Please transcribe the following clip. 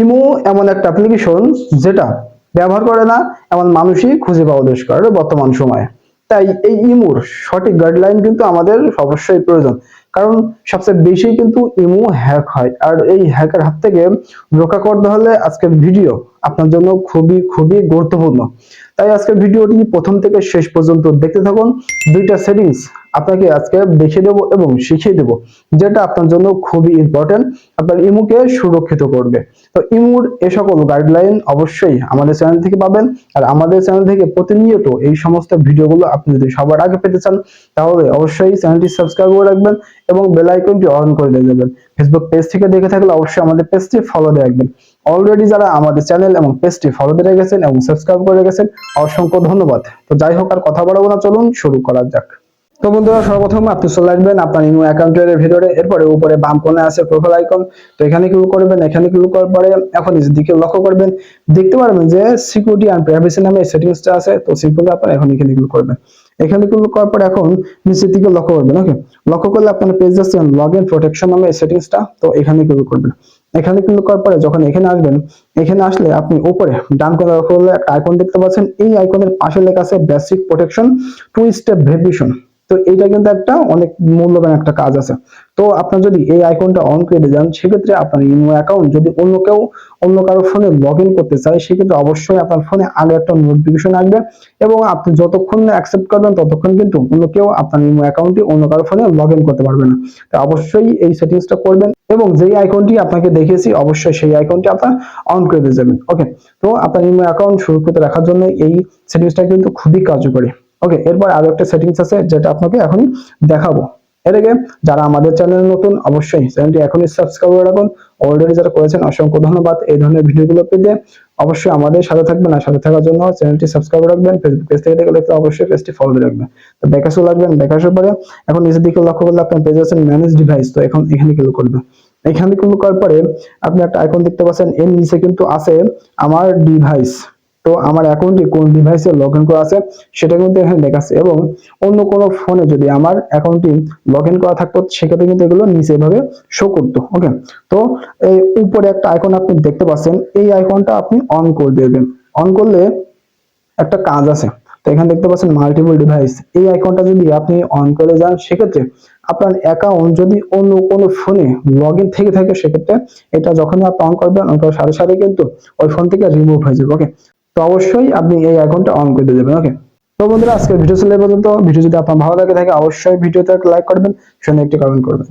Imo এমন একটা application যেটা ব্যবহার করে না, এমন মানুষই খুঁজে পাওয়া দুষ্কর বর্তমান সময়ে। তাই এই ইমোর সঠিক গাইডলাইন কিন্তু আমাদের অবশ্যই প্রয়োজন। কারণ সবচেয়ে বেশি কিন্তু ইমো হ্যাক হয়। আর এই হ্যাকের হাত থেকে রক্ষা করতে হলে আজকের ভিডিও আপনার জন্য খুবই খুবই গুরুত্বপূর্ণ। তাই আজকের ভিডিওটি প্রথম থেকে শেষ পর্যন্ত দেখতে থাকুন। দুইটা সেটিংস আপনাকে আজকে দেখিয়ে দেবো এবং শিখিয়ে দেবো, যেটা আপনার জন্য খুবই ইম্পর্টেন্ট আপনার ইমুকে সুরক্ষিত করবে। তো ইমুর এ সকল গাইডলাইন অবশ্যই আমাদের চ্যানেল থেকে পাবেন। আর আমাদের চ্যানেল থেকে প্রতিনিয়ত এই সমস্ত ভিডিওগুলো আপনি যদি সবার আগে পেতে চান, তাহলে অবশ্যই চ্যানেলটি সাবস্ক্রাইব করে রাখবেন এবং বেল আইকনটি অন করে দিয়ে যাবেন। ফেসবুক পেজ থেকে দেখে থাকলে অবশ্যই আমাদের পেজটি ফলো দিয়ে রাখবেন। অলরেডি যারা আমাদের চ্যানেল এবং পেজটি ফলো দিয়ে রেখেছেন এবং সাবস্ক্রাইব করে রেখেছেন অসংখ্য ধন্যবাদ। তো যাই হোক, আর কথা বাড়াবো না, চলুন শুরু করা যাক। তো বন্ধুরা, সর্বপ্রথম আপনি চলে আসবেন আপনার ইমো অ্যাকাউন্টের ভিতরে, এরপরে উপরে বাম কোণে আছে প্রোফাইল আইকন তো এখানে ক্লিক করবেন, এখানে ক্লিক করার পরে এখন নিচের দিকে লক্ষ্য করবেন, দেখতে পারবেন যে সিকিউরিটি অ্যান্ড প্রাইভেসি নামে সেটিংসটা আছে। তো সিম্পলি আপনার এখন এখানে ক্লিক করবেন। এখানে ক্লিক করার পরে এখন নিচের দিকে লক্ষ্য করবেন ওকে লক্ষ্য করলে আপনার পেজ যাচ্ছেন লগ ইন প্রোটেকশন নামে সেটিংসটা তো এখানে ক্লিক করবেন। এখানে ক্লিক করার পরে যখন এখানে আসবেন, এখানে আসলে আপনি উপরে ডান কোণে লক্ষ্য করলে একটা আইকন দেখতে পাচ্ছেন। এই আইকনের পাশে লেখা আছে basic protection two step verification তো এটা কিন্তু একটা অনেক মূল্যবান একটা কাজ আছে। তো আপনার যদি এই আইকনটা অন করে যান, সেক্ষেত্রে আপনার ইমো অ্যাকাউন্ট যদি অন্য কেউ, অন্য কারও ফোনে লগ করতে চায়, সেক্ষেত্রে অবশ্যই আপনার ফোনে আগে একটা নোটিফিকেশন আসবে এবং আপনি যতক্ষণ অ্যাকসেপ্ট করবেন, ততক্ষণ কিন্তু অন্য কেউ আপনার ইমো অ্যাকাউন্টটি অন্য কারও ফোনে লগ করতে পারবে না। তো অবশ্যই এই সেটিংসটা করবেন। এবং যেই আইকনটি আপনাকে দেখিয়েছি, অবশ্যই সেই আইকনটি আপনার অন করে দিয়ে যাবেন। ওকে তো আপনার ইমো অ্যাকাউন্ট সুরক্ষিত রাখার জন্য এই সেটিংসটা কিন্তু খুবই কার্যকরী। ওকে এরপর আরও একটা সেটিংস আছে, যেটা আপনাকে এখনই দেখাবো। এর আগে যারা আমাদের চ্যানেল নতুন, অবশ্যই চ্যানেলটি এখনই সাবস্ক্রাইব করে রাখুন। অলরেডি যারা করেছেন, অসংখ্য ধন্যবাদ। এই ধরনের ভিডিওগুলো পেতে অবশ্যই আমাদের সাথে থাকবেন আর সাথে থাকার জন্য চ্যানেলটি সাবস্ক্রাইব রাখবেন ফেসবুক পেজ থেকে দেখলে অবশ্যই পেজটি ফলো দিয়ে রাখবেন। তো ব্যাকাসও লাগবেন ব্যাকাসের পরে এখন নিচের দিকে লক্ষ্য করলে আপনার পেজ আছেন ম্যানেজ ডিভাইস তো এখন এখানে ক্লিক করবেন। এখানে ক্লিক করার পরে আপনি একটা আইকন দেখতে পাচ্ছেন, এর নিচে কিন্তু আছে আমার ডিভাইস তো আমার অ্যাকাউন্টটি কোন ডিভাইসে লগ ইন করা আছে, সেটা কিন্তু এখানে লেখা আছে এবং অন্য কোনো ফোনে যদি আমার অ্যাকাউন্টটি লগ ইন করা থাকতো, সেক্ষেত্রে কিন্তু এগুলো নিচে এভাবে শো করতো ওকে তো এই উপরে একটা আইকন আপনি দেখতে পাচ্ছেন, এই আইকনটা আপনি অন করে দেবেন। অন করলে একটা কাজ আছে। তো এখানে দেখতে পাচ্ছেন মাল্টিপল ডিভাইস এই আইকনটা যদি আপনি অন করে যান, সেক্ষেত্রে আপনার অ্যাকাউন্ট যদি অন্য কোনো ফোনে লগ ইন থেকে থাকে, সেক্ষেত্রে এটা যখনই আপনি অন করবেন অন করার সাথে সাথে কিন্তু ওই ফোন থেকে রিমুভ হয়ে যাবে ওকে তো অবশ্যই আপনি এই অ্যাকাউন্টটা অন করে দেবেন ওকে তো বন্ধুরা, আজকের ভিডিও চলে পর্যন্ত। ভিডিও যদি আপনার ভালো লাগে থাকে, অবশ্যই ভিডিওতে লাইক করবেন সঙ্গে একটি কমেন্ট করবেন।